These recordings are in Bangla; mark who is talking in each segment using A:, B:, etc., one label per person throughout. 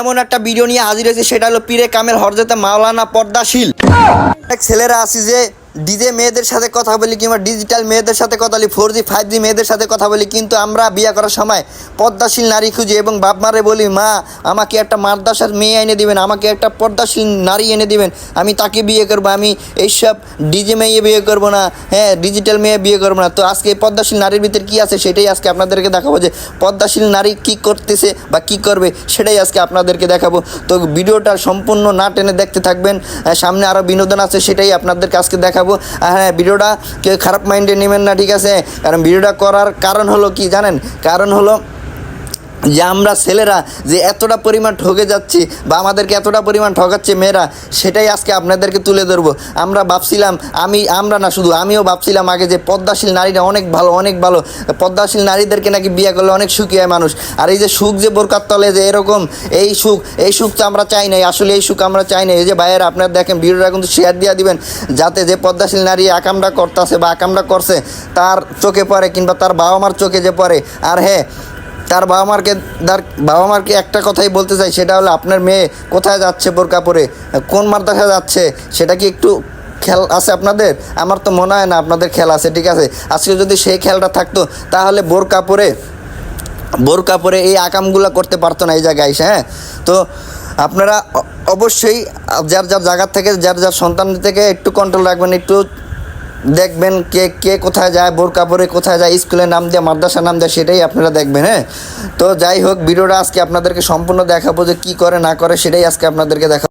A: এমন একটা ভিডিও নিয়ে হাজির হয়েছে, সেটা হলো পীরে কামেল হরজতে মাওলানা পর্দাশীল। ছেলেরা আছি যে ডিজে মেয়েদের সাথে কথা বলি কিংবা ডিজিটাল মেয়েদের সাথে কথা বলি ফোর জি ফাইভ জি মেয়েদের সাথে কথা বলি, কিন্তু আমরা বিয়ে করার সময় পদ্মাশীল নারী খুঁজি এবং বাপ মারে বলি, মা, আমাকে একটা মাদ্রাসার মেয়ে এনে দিবেন, আমাকে একটা পদ্মাশীল নারী এনে দিবেন, আমি তাকে বিয়ে করব, আমি এইসব ডিজে মেয়ে বিয়ে করব না হ্যাঁ ডিজিটাল মেয়ে বিয়ে করব না। তো আজকে পর্দাশীল নারীর ভিতরে কী আছে? সেটাই আজকে আপনাদেরকে দেখাবো যে পর্দাশীল নারী কী করতেছে বা কী করবে, সেটাই আজকে আপনাদেরকে দেখাবো। তো ভিডিওটা সম্পূর্ণ না টেনে দেখতে থাকবেন সামনে আরও বিনোদন আছে, সেটাই আপনাদেরকে আজকে দেখাবো। আর হ্যাঁ ভিডিওটা কেউ খারাপ মাইন্ডে নেবেন না, ঠিক আছে? কারণ ভিডিওটা করার কারণ হলো কি জানেন? কারণ হলো যে আমরা ছেলেরা যে এতটা পরিমাণ ঠকে যাচ্ছি বা আমাদেরকে এতটা পরিমাণ ঠকাচ্ছে মেয়েরা, সেটাই আজকে আপনাদেরকে তুলে ধরবো। আমরা ভাবছিলাম আমি, আমরা না শুধু, আমিও ভাবছিলাম আগে যে পদ্মাশীল নারীরা অনেক ভালো অনেক ভালো। পদ্মাশীল নারীদেরকে নাকি বিয়ে করলে অনেক সুখী হয় মানুষ। আর এই যে সুখ যে বোরকার তলে যে এরকম, এই সুখ এই সুখ তো আমরা চাই নাই। আসলে এই সুখ আমরা চাই নাই। এই যে ভাইয়েরা, আপনারা দেখেন, ভিডিওটা কিন্তু শেয়ার দিয়ে দিবেন, যাতে যে পদ্মাশীল নারী আকামটা করতেছে বা আকামটা করছে, তার চোখে পড়ে কিংবা তার বাবা মার চোখে যে পড়ে। আর হ্যাঁ তার বাবা মারকে তার বাবা মারকে একটা কথাই বলতে চাই, সেটা হলো আপনার মেয়ে কোথায় যাচ্ছে বোরকা পরে কোন মাদ্রাসা যাচ্ছে? সেটা কি একটু খেয়াল আছে আপনাদের? আমার তো মনে হয় না আপনাদের খেয়াল আছে, ঠিক আছে? আজকে যদি সেই খেয়ালটা থাকতো, তাহলে বোরকা পরে বোরকা পরে এই আকামগুলো করতে পারতো না এই জায়গায় এসে হ্যাঁ? তো আপনারা অবশ্যই, যার যার জায়গার থেকে, যার যার সন্তান থেকে একটু কন্ট্রোল রাখবেন, একটু দেখবেন কে কে কোথায় যায় বোরকা পরে কোথায় যায় স্কুলের নাম দেয়, মাদ্রাসার নাম দেয়, সেটাই আপনারা দেখবেন হ্যাঁ? তো যাই হোক, ভিডিওটা আজকে আপনাদেরকে সম্পূর্ণ দেখাবো যে কী করে না করে, সেটাই আজকে আপনাদেরকে দেখাবো।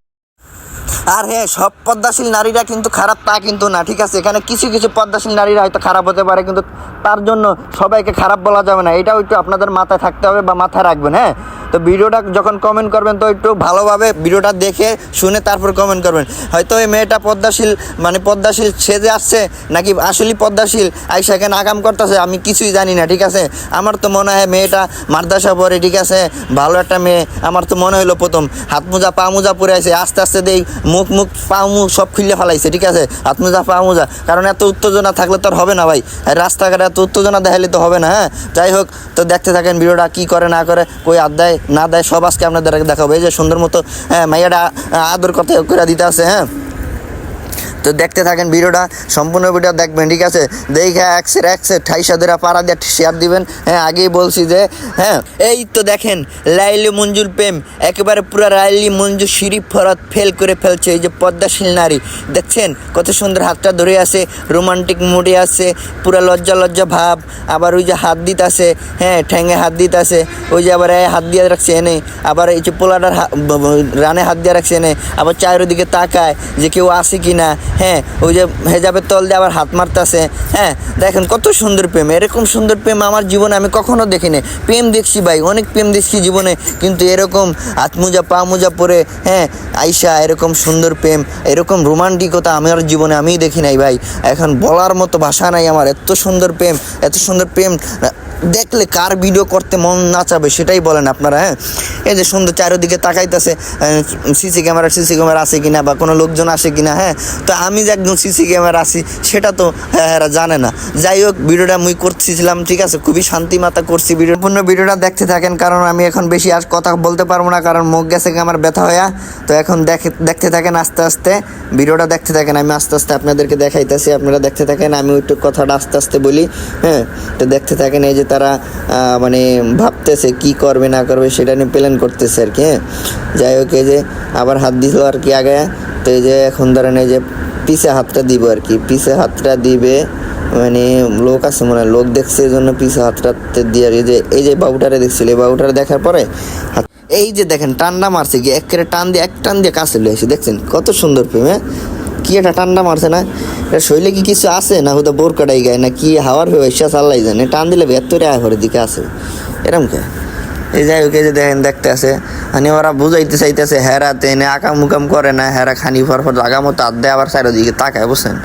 A: আর হ্যাঁ সব পদ্মাশীল নারীরা কিন্তু খারাপ, তা কিন্তু না, ঠিক আছে? এখানে কিছু কিছু পদ্মাশীল নারীরা হয়তো খারাপ হতে পারে, কিন্তু তার জন্য সবাইকে খারাপ বলা যাবে না। এটাও একটু আপনাদের মাথায় থাকতে হবে বা মাথায় রাখবেন হ্যাঁ? তো ভিডিওটা যখন কমেন্ট করবেন, তো একটু ভালোভাবে ভিডিওটা দেখে শুনে তারপর কমেন্ট করবেন। হয়তো এই মেয়েটা পদ্মাশীল মানে পদ্মাশীল সেজে আসছে, নাকি আসলেই পদ্মাশীল? আইসা সেখানে আগাম করতেছে, আমি কিছুই জানি না, ঠিক আছে? আমার তো মনে হয় মেয়েটা মাদ্রাসা পরে ঠিক আছে? ভালো একটা মেয়ে, আমার তো মনে হলো প্রথম। হাত মোজা, পা মোজা পরে আছে, আস্তে আস্তে দেই মুখ মুখ পা মুখ সব খুললে ফেলাইছে, ঠিক আছে? হাত মোজা, পা মোজা। কারণ এত উত্তেজনা থাকলে তো আর হবে না ভাই। আর রাস্তাঘাটে এত উত্তেজনা দেখাইলে তো হবে না হ্যাঁ? যাই হোক, তো দেখতে থাকেন ভিডিওটা কি করে, না করে, কই আদ দেয়, না দেয়, সব আজকে আপনাদের দেখাবো। এই যে সুন্দর মতো হ্যাঁ মাইয়াটা আদর কথা করে দিতে আছে হ্যাঁ? তো দেখতে থাকেন ভিডিওটা, সম্পূর্ণ ভিডিও দেখবেন, ঠিক আছে? দেখে একসের একসের ঠাইসা ধরে পাড়া দিয়ে শেয়ার দিবেন। হ্যাঁ আগেই বলছি যে হ্যাঁ এই তো দেখেন, লাইলি মঞ্জুর প্রেম, একেবারে পুরো লাইলি মঞ্জু সিঁড়ি ফরত ফেল করে ফেলছে, এই যে পদ্মাশীল নারী। দেখছেন, কত সুন্দর হাতটা ধরে আছে, রোমান্টিক মুডে আছে, পুরো লজ্জা লজ্জা ভাব, আবার ওই যে হাত দিতে আছে হ্যাঁ ঠ্যাঙে হাত দিতে আছে, ওই যে আবার হাত দিয়ে রাখছে এনে, আবার এই যে পোলাটার রানে হাত দিয়ে রাখছে এনে, আবার চায়ের দিকে তাকায় যে কেউ আসে কি না হ্যাঁ ওই যে হেজাবের তল দিয়ে আবার হাত মারতেছে। হ্যাঁ দেখেন কত সুন্দর প্রেম, এরকম সুন্দর প্রেম আমার জীবনে আমি কখনো দেখিনি। প্রেম দেখছি ভাই, অনেক প্রেম দেখছি জীবনে, কিন্তু এরকম হাত মোজা পা মোজা পরে হ্যাঁ আইসা এরকম সুন্দর প্রেম, এরকম রোমান্টিকতা আমার জীবনে আমিই দেখি নাই ভাই। এখন বলার মতো ভাষা নাই আমার, এত সুন্দর প্রেম, এত সুন্দর প্রেম, দেখলে কার ভিডিও করতে মন না চাবে সেটাই বলেন আপনারা হ্যাঁ? এই যে সুন্দর চারিদিকে তাকাইতেছে সিসি ক্যামেরা সিসি ক্যামেরা আছে কিনা বা কোনো লোকজন আসে কিনা হ্যাঁ? তো আমি যে একদম সিসি ক্যামেরা আছি, সেটা তো হ্যাঁ এরা জানে না। যাই হোক, ভিডিওটা মুই করছিলাম ঠিক আছে? খুবই শান্তি মাতা করছি ভিডিও। পূর্ণ ভিডিওটা দেখতে থাকেন, কারণ আমি এখন বেশি আর কথা বলতে পারব না, কারণ মুখ গেছে আমার ব্যথা হয়ে তো এখন দেখে, দেখতে থাকেন আস্তে আস্তে, ভিডিওটা দেখতে থাকেন। আমি আস্তে আস্তে আপনাদেরকে দেখাইতেছি, আপনারা দেখতে থাকেন, আমি একটু কথাটা আস্তে আস্তে বলি হ্যাঁ? তো দেখতে থাকেন, এই যে তারা মানে ভাবতেছে কি করবে, না করবে, সেটা নিয়ে প্ল্যান করতেছে আর কি হ্যাঁ? যাই হোক, এই যে আবার হাত দিল আর কি আগে, তো এই যে এখন ধরেন এই যে পিছে হাতটা দিব আর কি। পিছে হাতটা দিবে মানে লোক আছে মনে হয়, লোক দেখছে এই জন্য পিছে হাতটা দিয়ে আর এই যে এই যে বাবুটারে দেখছিল, এই বাবুটারে দেখার পরে এই যে দেখেন, টান্ডা মারছে কি একেবারে টান দিয়ে, এক টান দিয়ে কাছে লয়ে এসে, দেখছেন? কত সুন্দর প্রেম হ্যাঁ? কি একটা টান্ডা মারছে না? এটা শৈলে কি কিছু আছে? না হুদা বোর কাটাই গায়, না কি হাওয়ার হয়ে এসে চাল্লাই জানে। টান দিলে ভেতরে আয় দিকে আছে। এরম কে? এই যাই হোক যে দেখেন, দেখতে আছে। মানে ওরা বুঝাইতে চাইতেছে, হেরা তেনে আকাম মুকাম করে না, হেরা খানি ফর ফর জাগা মতো আদ আবার চারিদিকে তাকায়, বুঝছেন?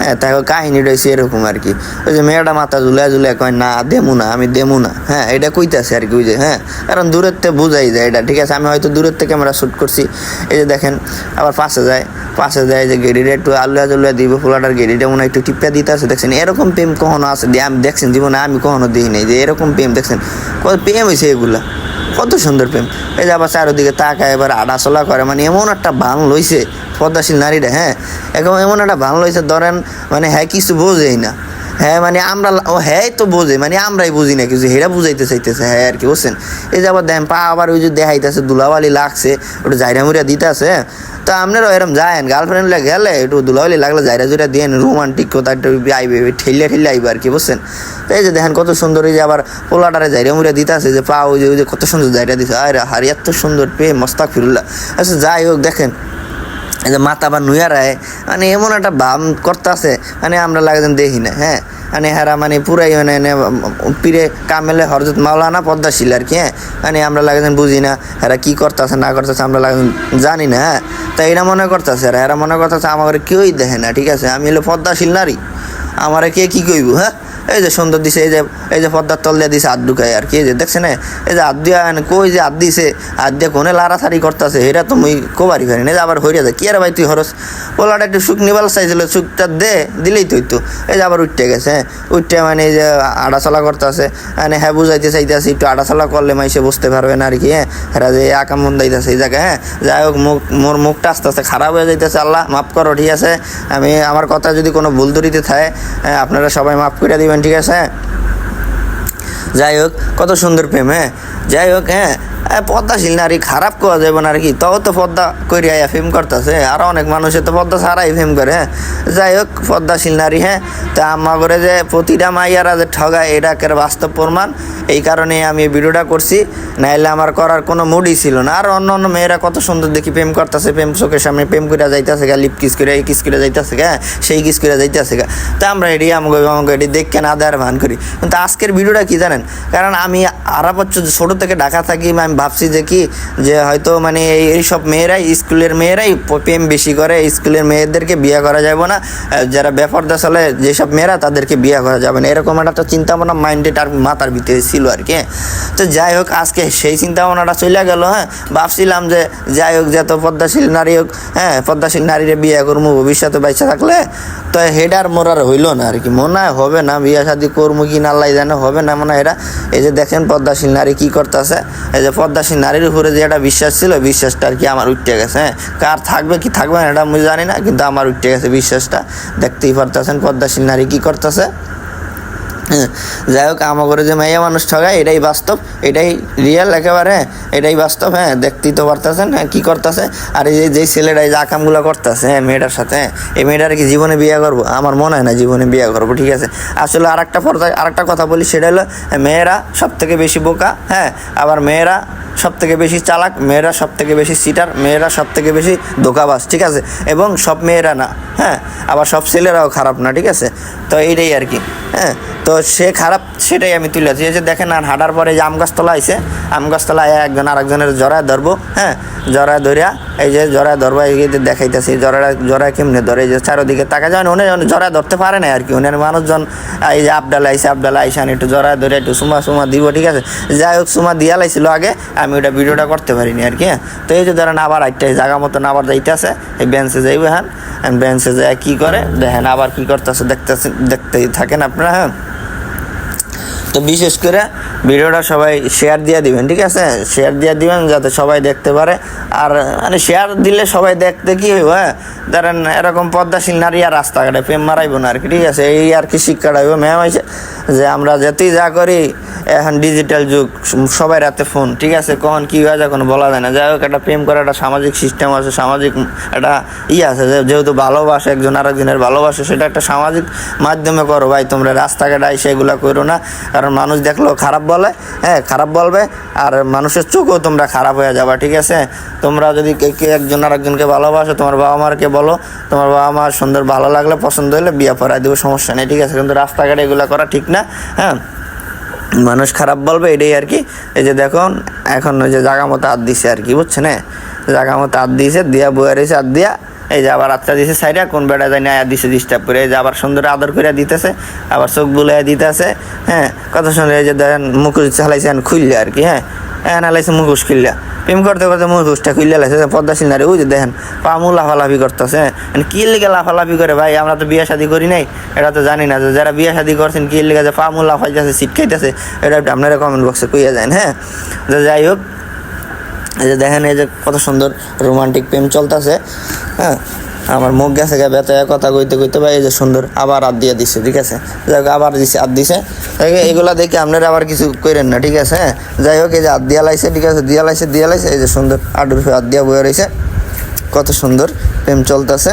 A: হ্যাঁ তাই ওর কাহিনীটা হয়েছে এরকম আর কি। ওই যে মেয়েটা মাথা ঝুলে ঝুলে কয়, না, দেমু না, আমি দেমু না। হ্যাঁ এটা কইতাছে আর কি ওই যে হ্যাঁ। কারণ দূরের থেকে বোঝাই যায় এটা, ঠিক আছে? আমি হয়তো দূরের থেকে ক্যামেরা শ্যুট করছি। এই যে দেখেন, আবার পাশে যায় পাশে যায় যে গেড়িটা একটু আলুয়া জলুয়া দিব ফুলাটার গেড়িটা মনে একটু টিপা দিতে আছে, দেখছেন? এরকম প্রেম কখনো আছে আমি দেখছেন, জীবনে আমি কখনো দিই নাই যে এরকম প্রেম, দেখছেন? প্রেম হয়েছে এগুলা। কত সুন্দর প্রেম। এই যে আবার চারোদিকে তাকায়, এবার আড়াচলা করে মানে এমন একটা বান লইছে পদ্মাশীল নারীরা হ্যাঁ? এখন এমন একটা বান লইছে, ধরেন মানে হ্যাঁ কিছু বোঝেই না। হ্যাঁ মানে আমরা ও হ্যাঁ তো বোঝে মানে আমরাই বুঝি না কিছু, হেরা বুঝাইতে চাইতেছে হ্যাঁ আর কি, বুঝছেন? এই যে আবার দেন, পা আবার ওই যে দেখাইতেছে দুলাবালি লাগছে, ওটা জাইরা মুড়িয়া দিতেছে তো আপনারাও এরম যায়েন গার্লফ্রেন্ড গেলে একটু দুলাবালি লাগলে জাইরা জুড়া দিয়ে রোমান্টিক কথা একটু আইবে ঠেলে ঠেলে আইবে আর কি, বুঝছেন? তো এই যে দেখেন কত সুন্দর এই যে আবার পোলাটারে জাইরা মুড়িয়া দিতেছে, যে পা ওই যে ওই যে কত সুন্দর জাইরা দিছে আরে হারি এত সুন্দর পেয়ে মস্তাক ফিরুল্লাহ আচ্ছা যাই হোক, দেখেন যে মাথা বা নুয়া রায় মানে এমন একটা বাম করতেছে মানে আমরা লাগেন দেখি না হ্যাঁ? মানে হারা মানে পুরাই মানে পীরে কামেলে হরজত মাওলানা পদ্মাশীল আর কি হ্যাঁ? মানে আমরা লাগেন বুঝি না এরা কি করতেছে, না করতেছে, আমরা লাগেন জানি না হ্যাঁ? তাই এরা মনে করতেছে আর এরা মনে করতেছে আমার কেউই দেখে না, ঠিক আছে? আমি হলো পদ্মাশীল নারী, আমারে কে কি কইব হ্যাঁ? এই যে সুন্দর দিছে এই যে এই যে পদ্মার তল দিয়ে দিছে হাত আর কি যে দেখছে না? এই যে হাত দিয়া কই যে হাত দিছে? হাত দিয়ে কোনে লাড়াছাড়ি করতেছে? এটা তো মুই কোবারি পারি না আবার হইয়া যায়। কি আর ভাই তুই হরস? পোলাটা একটু সুখ নিবাল চাইছিল সুখটা দে দিলেই তুই তো এই যে আবার উঠতে গেছে হ্যাঁ? উঠতে মানে এই যে আড়াচলা করতেছে মানে হ্যাঁ বুঝাইতে চাইতেছে একটু আড়াচলা করলে মাইসে বুঝতে পারবে না আর কি হ্যাঁ? হেরা যে আকাম মন দিতেছে এই জায়গায় হ্যাঁ? যাই হোক মুখ মোর মুখটা আস্তে আস্তে খারাপ হয়ে যাইতেছে আল্লাহ মাফ করো ঠিক আছে? আমি আমার কথা যদি কোনো ভুল ধরিতে থাকে হ্যাঁ, আপনারা সবাই মাফ করে দিবেন। ঠিক আছে? যাই হোক কত সুন্দর প্রেম হ্যাঁ? যাই হোক হ্যাঁ? এ, পদ্মাশীল নারী খারাপ করা যাবে না আর কি। তাও তো পদ্মা করিয়া ফেম করতেছে আর অনেক মানুষে তো পদ্মা ছাড়াই ফেম করে হ্যাঁ। যাই হোক পদ্মাশীল নারী হ্যাঁ। তা আমা করে যে, প্রতিটা মাইয়ারা যে ঠগায়, এটা একের বাস্তব প্রমাণ। এই কারণে আমি ভিডিওটা করছি। নাইলে আমার করার কোনো মুডই ছিল না। আর অন্য অন্য মেয়েরা কত সুন্দর দেখি প্রেম করতেছে, প্রেম চোখের সামনে প্রেম করে যাইতেছে গা লিপ কিস করে এই কিস করে যাইতেছে গা সেই কিস করে যাইতেছে গা। তা আমরা এটি আমাকে আমাকে এটি দেখে না দেওয়ার ভান করি। কিন্তু আজকের ভিডিওটা কি জানেন? কারণ আমি আরা বছর ছোটো থেকে ঢাকা থাকি, আমি ভাবছি যে কি, যে হয়তো মানে এই- এইসব মেয়েরাই, স্কুলের মেয়েরাই প্রেম বেশি করে স্কুলের মেয়েদেরকে বিয়ে করা যাবে না। যারা বেপর্দা চলে, যেসব মেয়েরা, তাদেরকে বিয়ে করা যাবে না। এরকম একটা চিন্তা ভাবনা মাইন্ডেড আর মাথার ভিতরে ছিল আর কি হ্যাঁ। তো যাই হোক, আজকে সেই চিন্তা ভাবনাটা চলে গেল হ্যাঁ। ভাবছিলাম যে যাই হোক, যত পদ্মাশীল নারী হোক হ্যাঁ পদ্মাশীল নারীরে বিয়ে করব ভবিষ্যতে বাইচা থাকলে, তো হেডার মোরার হইল না আর কি। মনে হয় হবে না, বিয়ে শাদি করব কি না, আল্লাহ জানে হবে না মনে হয় এরা। এই যে দেখেন পদ্মাশীল নারী কি করতেছে, এই যে পদ্মাশীল নারীর উপরে যে একটা বিশ্বাস ছিল বিশ্বাসটা আর কি আমার উঠতে গেছে হ্যাঁ। কার থাকবে, কি থাকবে না, এটা আমি জানি না, কিন্তু আমার উঠতে গেছে বিশ্বাসটা। দেখতেই পারতেছেন পদ্মাশীল নারী কি করতেছে। যাই হোক আমাকে যে মেয়ে মানুষ ঠগায় এটাই বাস্তব এটাই রিয়েল একেবারে এটাই বাস্তব হ্যাঁ দেখতেই তো পারতেছেন হ্যাঁ কী করতেছে? আর এই যে ছেলেটা এই যে আকামগুলো করতেছে হ্যাঁ মেয়েটার সাথে হ্যাঁ, এই মেয়েটার কি জীবনে বিয়ে করব? আমার মনে হয় না জীবনে বিয়ে করব ঠিক আছে? আসলে আর একটা পর্যায়ে আর একটা কথা বলি সেটা হলো হ্যাঁ, মেয়েরা সব থেকে বেশি বোকা হ্যাঁ আবার মেয়েরা সব থেকে বেশি চালাক মেয়েরা সব থেকে বেশি সিটার মেয়েরা সব থেকে বেশি ধোকাবাজ ঠিক আছে? এবং সব মেয়েরা না হ্যাঁ আবার সব ছেলেরাও খারাপ না ঠিক আছে? তো এইটাই আর কি হ্যাঁ তো সে খারাপ, সেটাই আমি তুলে আছি এই যে দেখেন, আর হাঁটার পরে যে আম গাছতলা আইসে আম গাছতলা আয়া একজন আরেকজনের জড়ায় ধরবো হ্যাঁ? জড়ায় ধরিয়া, এই যে জড়ায় ধরবো, এই যে দেখাইতেছি, জড়ায় জড়ায় কেমনে ধরে? এই যে চারোদিকে তাকা যায় উনি জড়ায় ধরতে পারে না আর কি। উনি মানুষজন, এই যে আবডাল আইসে আবডাল আইসান একটু জড়ায় ধরে একটু সুমা সুমা দিব, ঠিক আছে? যাই হোক, সুমা দিয়া লাইছিল আগে, আমি ওটা ভিডিওটা করতে পারিনি আর কি হ্যাঁ? তো এই যে ধরেন আবার একটা জায়গা মতন আবার যাইতেছে, এই বেঞ্চে যাইবে হ্যাঁ? বেঞ্চে যায়, কী করে? দেখেন আবার কী করতেছে, দেখতেছে, দেখতেই থাকেন আপনারা হ্যাঁ? তো বিশেষ করে ভিডিওটা সবাই শেয়ার দিয়ে দিবেন, ঠিক আছে? শেয়ার দিয়ে দিবেন যাতে সবাই দেখতে পারে। আর মানে শেয়ার দিলে সবাই দেখতে কি হইব হ্যাঁ? ধরেন এরকম পদ্মাশীল নারী আর রাস্তাঘাটে প্রেম মারাইব না আর কি, ঠিক আছে? এই আর কি শিক্ষাটা হইব। ম্যাম হয়েছে যে আমরা যেতেই যা করি এখন ডিজিটাল যুগ, সবাই রাতে ফোন ঠিক আছে? কখন কি হয়ে যায় কোনো বলা যায় না। যাই হোক, একটা প্রেম করা একটা সামাজিক সিস্টেম আছে, সামাজিক একটা ই আছে যেহেতু ভালোবাসে একজন আরেকজনের ভালোবাসে, সেটা একটা সামাজিক মাধ্যমে করো। ভাই, তোমরা রাস্তাঘাটে এসে এগুলো করো না, কারণ মানুষ দেখলেও খারাপ বলে হ্যাঁ খারাপ বলবে, আর মানুষের চোখও তোমরা খারাপ হয়ে যাবে, ঠিক আছে? তোমরা যদি কে কে একজন আরেকজনকে ভালোবাসো, তোমার বাবা মারকে বলো, তোমার বাবা মার সুন্দর ভালো লাগলে পছন্দ হলে বিয়ে পড়ায় দেবো, সমস্যা নেই, ঠিক আছে? কিন্তু রাস্তাঘাটে এগুলো করা ঠিক না হ্যাঁ? মানুষ খারাপ বলবে এটাই আর কি। এই যে দেখুন, এখন ওই যে জাগা মতো হাত দিছে আর কি, বুঝছেন? জাগা মতো হাত দিয়েছে দিয়া বয়ে রয়েছে, হাত দিয়া এই যে আবার আত্মা দিছে সাইডা, কোন বেড়া যায় না দিছে ডিস্টার্ব করে। এই যে আবার সুন্দর আদর করে দিতেছে, আবার চোখ বুলাই দিতেছে হ্যাঁ? কত সুন্দর এই যে দেখেন মুখোশ চালাইছে খুললে আর কি হ্যাঁ? হ্যাঁ নালাইছে মুখোশ খুললা প্রেম করতে করতে মুখোশটা খুললে লাগছে পদ্মাশীল নারী, ওই যে দেখেন, পামু লাফালাফি করতেছে মানে কি লিগে লাফালাফি করে ভাই? আমরা তো বিয়ে শাদি করি নাই, এটা তো জানি না, যে যারা বিয়ে শাদি করছেন, কি লিগে যে পামু লাফাইতেছে, সিট খাইতেছে, এটা আপনারা কমেন্ট বক্সে কইয়া যান হ্যাঁ? তো যাই হোক, এই যে দেখেন, এই যে কত সুন্দর রোমান্টিক প্রেম চলতেছে হ্যাঁ? আমার মুখ গেছে গা, ব্যথা কথা কইতে কইতে ভাই এই যে সুন্দর আবার হাত দিয়ে দিছে, ঠিক আছে? যাই হোক, আবার দিছে, হাত দিছে। এগুলা দেখে আপনারা আবার কিছু করেন না, ঠিক আছে হ্যাঁ? যাই হোক, এই যে হাত দিয়া লাইছে, ঠিক আছে, দিয়া লাইছে দিয়া লাইছে, এই যে সুন্দর আডুর হাত দিয়া বয়ে রয়েছে কত সুন্দর প্রেম চলতেছে।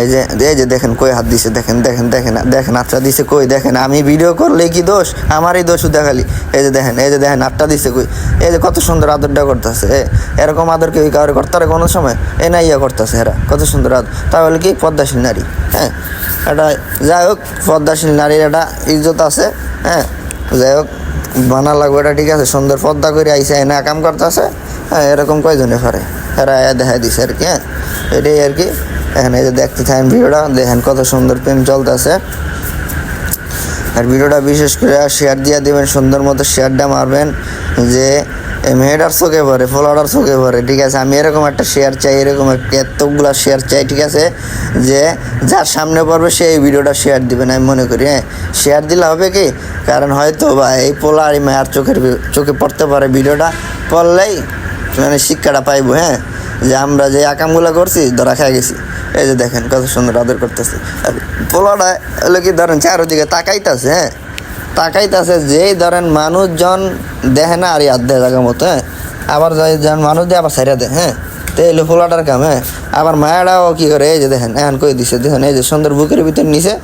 A: এই যে এই যে দেখেন কই হাত দিছে, দেখেন দেখেন দেখেন দেখেন আটটা দিছে কই, দেখেন, আমি ভিডিও করলে কি দোষ? আমারই দোষ দেখালি এই যে দেখেন, এই যে দেখেন আটটা দিছে কই। এই যে কত সুন্দর আদরটা করতেছে এরকম আদর কেউ কারও করতে কোনো সময়? এ না, ইয়া করতেছে এরা, কত সুন্দর আদর। তাহলে কি পদ্মাশীল নারী? হ্যাঁ এটা যাই হোক, পদ্মাশীল নারীর একটা ইজ্জত আছে হ্যাঁ যাই হোক, বানা লাগবে, এটা ঠিক আছে, সুন্দর পদ্মা করে আইসে এনে কাম করতেছে হ্যাঁ এরকম কয়জনে পারে? এরা এ দেখাই দিছে আর কি হ্যাঁ এটাই আর কি। এখানে এই যে দেখতে থাকেন ভিডিওটা, দেখেন কত সুন্দর প্রেম চলতেছে। আর ভিডিওটা বিশেষ করে শেয়ার দিয়ে দেবেন, সুন্দর মতো শেয়ারটা মারবেন, যে মেয়েটার চোখে পড়ে ফলোয়ার চোখে পড়ে, ঠিক আছে? আমি এরকম একটা শেয়ার চাই, এরকম একটা এতগুলো শেয়ার চাই, ঠিক আছে? যে যার সামনে পড়বে, সে এই ভিডিওটা শেয়ার দিবেন আমি মনে করি হ্যাঁ? শেয়ার দিলে হবে কি? কারণ হয়তো বা এই পোলা আর মেয়ের চোখের চোখে পড়তে পারে ভিডিওটা, পড়লেই মানে শিক্ষাটা পাইবো হ্যাঁ? যে আমরা যে আকামগুলো করছি, ধরা খেয়ে গেছি। এই যে দেখেন কত সুন্দর আদর করতেছে। পোলাটা হলো কি ধরেন চারোদিকে তাকাইতেছে হ্যাঁ? তাকাইতেছে যেই ধরেন মানুষজন দেখে না আর ইয়াদ দেয় জায়গা মতো হ্যাঁ? আবার যাই যেন মানুষ দেয় আবার সাইরা দেয় হ্যাঁ? তো এলো পোলাটার কাম হ্যাঁ? আবার মায়াটাও কী করে, এই যে দেখেন, এখন কই দিছে, দেখেন এই যে সুন্দর বুকের ভিতর নিচে,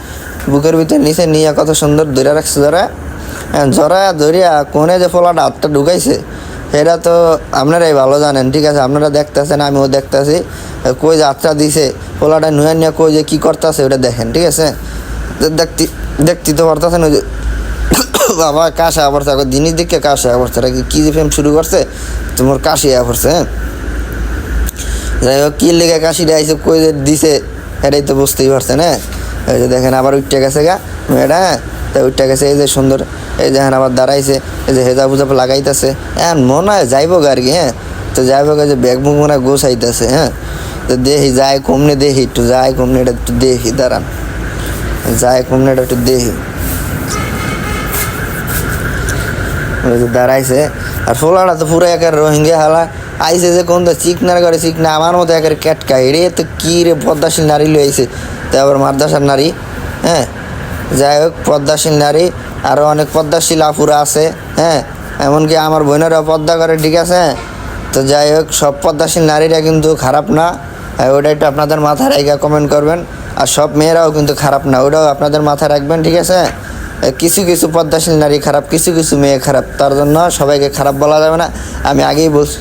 A: বুকের ভিতর নিচে নিয়ে কত সুন্দর ধরে রাখছে ধরা জরা ধরিয়া কোনে যে পোলাটা হাতটা ঢুকাইছে এটা তো আপনারাই ভালো জানেন, ঠিক আছে? আপনারা দেখতেছেন, আমিও দেখতেছি। কই যে আচ্ছা দিছে? পোলাটা নুয়ে নিয়ে কই যে কী করতেছে, ওটা দেখেন, ঠিক আছে? দেখতে দেখতে তো পারতেছেন ওই যে বাবা কাশা পড়ছে। এখন জিনিস দেখে কাশা পড়ছে। কি- যে ফেম শুরু করছে? তোমার কাশি পড়ছে হ্যাঁ? যাই হোক কি লেগে কাশিটা আইসে কই যে দিছে, এটাই তো বুঝতেই পারছে হ্যাঁ? এই যে দেখেন, আবার উঠতে গেছে গা, মেয়েটা হ্যাঁ তা উঠতে গেছে, এই যে সুন্দর, এই দেখেন আবার দাঁড়াইছে, এই যে হেজাব উজাব লাগাইতেছে। হ্যাঁ মনে হয় যাইবো আর কি হ্যাঁ? তো যাইবো যে ব্যাগ মুখ মনে হয় গোছাইতেছে হ্যাঁ? তো দেখি যায় কমনে দেখি একটু যায় কমনে এটা একটু দেখি, দাঁড়ান। যায় কমনে এটা একটু দেখি। যে দাঁড়াইছে, আর ফোলাটা তো পুরো একের রোহিঙ্গা হালা। আইসে যে কোন চিকনার করে চিকনা, আমার মতো একের ক্যাটকা এড়ে তো কী রে পদ্মাশীল নারী লইছে। তো আবার মাদ্রাসার নারী হ্যাঁ? যাই হোক পদ্মাশীল নারী আরও অনেক পদ্মাশীল আফুরা আছে হ্যাঁ? এমনকি আমার বোনেরাও পদ্মা করে, ঠিক আছে? হ্যাঁ? তো যাই হোক, সব পদ্মাশীল নারীরা কিন্তু খারাপ না। আর ওটা একটু আপনাদের মাথায় রেখে কমেন্ট করবেন। আর সব মেয়েরাও কিন্তু খারাপ না, ওটাও আপনাদের মাথায় রাখবেন, ঠিক আছে? কিছু কিছু পদ্মাশীল নারী খারাপ, কিছু কিছু মেয়ে খারাপ, তার জন্য সবাইকে খারাপ বলা যাবে না। আমি আগেই বলছি